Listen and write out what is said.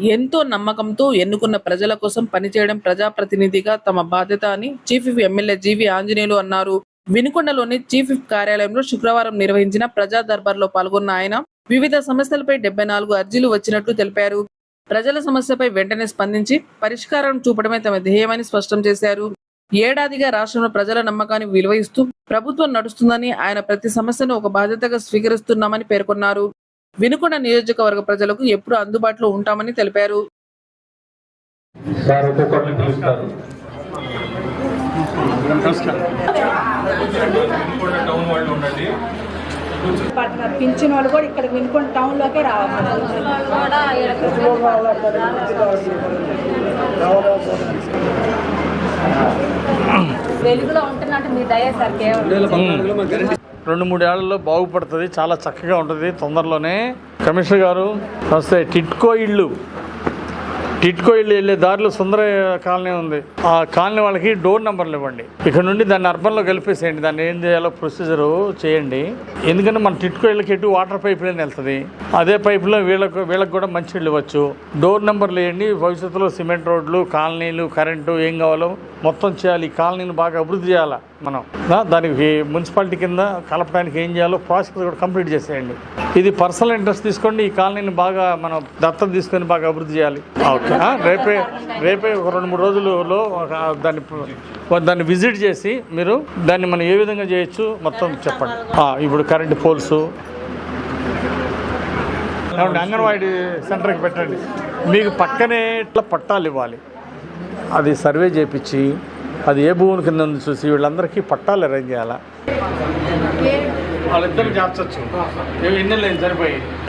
ఎంతో నమ్మకంతో ఎన్నుకున్న ప్రజల కోసం పనిచేయడం ప్రజాప్రతినిధిగా తమ బాధ్యత అని చీఫ్ ఎమ్మెల్యే జీవి ఆంజనేయులు అన్నారు. వినుకొండలోని చీఫ్ కార్యాలయంలో శుక్రవారం నిర్వహించిన ప్రజా దర్బార్లో పాల్గొన్న ఆయన వివిధ సమస్యలపై డెబ్బై నాలుగు అర్జీలు వచ్చినట్లు తెలిపారు. ప్రజల సమస్యపై వెంటనే స్పందించి పరిష్కారం చూపడమే తమ ధ్యేయమని స్పష్టం చేశారు. ఏడాదిగా రాష్ట్రంలో ప్రజల నమ్మకాన్ని విలువ ఇస్తూ ప్రభుత్వం నడుస్తుందని ఆయన ప్రతి సమస్యను ఒక బాధ్యతగా స్వీకరిస్తున్నామని పేర్కొన్నారు. వినుకొండ నియోజకవర్గ ప్రజలకు ఎప్పుడు అందుబాటులో ఉంటామని తెలిపారు. పింఛన్ వాళ్ళు కూడా ఇక్కడ వినుకొని టౌన్లోకే రావాలి. వెలుగులో ఉంటున్నట్టు మీ దయ సార్ కేవలం. రెండు మూడు ఏళ్ళలో బాగుపడుతుంది చాలా చక్కగా ఉంటుంది తొందరలోనే. కమిషనర్ గారు వస్తే టిట్కో ఇళ్ళు. టిట్కో ఇల్లు వెళ్ళే దారిలో సుందర కాలనీ ఉంది. ఆ కాలనీ వాళ్ళకి డోర్ నెంబర్లు ఇవ్వండి. ఇక్కడ నుండి దాన్ని అర్బన్లో కలిపేసేయండి. దాన్ని ఏం చేయాలో ప్రొసీజర్ చేయండి. ఎందుకంటే మన టిట్కో ఇళ్ళకి ఎటు వాటర్ పైప్ లైన్ వెళ్తుంది. అదే పైపులో వీళ్ళకు వీళ్ళకి కూడా మంచి ఇళ్ళు ఇవ్వచ్చు. డోర్ నెంబర్లు వేయండి భవిష్యత్తులో సిమెంట్ రోడ్లు కాలనీలు కరెంటు ఏం కావాలో మొత్తం చేయాలి. ఈ కాలనీని బాగా అభివృద్ధి చేయాలి మనం. దానికి మున్సిపాలిటీ కింద కలపడానికి ఏం చేయాలో ప్రాసెస్ కూడా కంప్లీట్ చేసేయండి. ఇది పర్సనల్ ఇంట్రెస్ట్ తీసుకోండి. ఈ కాలనీని బాగా మనం దత్తత తీసుకొని బాగా అభివృద్ధి చేయాలి. ఓకే. రేపే రేపే ఒక రెండు మూడు రోజులలో ఒక దాన్ని దాన్ని విజిట్ చేసి మీరు దాన్ని మనం ఏ విధంగా చేయొచ్చు మొత్తం చెప్పండి. ఇప్పుడు కరెంట్ పోల్స్. అంగన్వాడీ సెంటర్కి పెట్టండి. మీకు పక్కనే ఇట్లా పట్టాలు ఇవ్వాలి. అది సర్వే చేపించి అది ఏ భూముల కింద ఉంది చూసి వీళ్ళందరికీ పట్టాలు అరేంజ్ చేయాలా? వాళ్ళిద్దరు చేర్చచ్చు ఎన్ని లేదు సరిపోయి.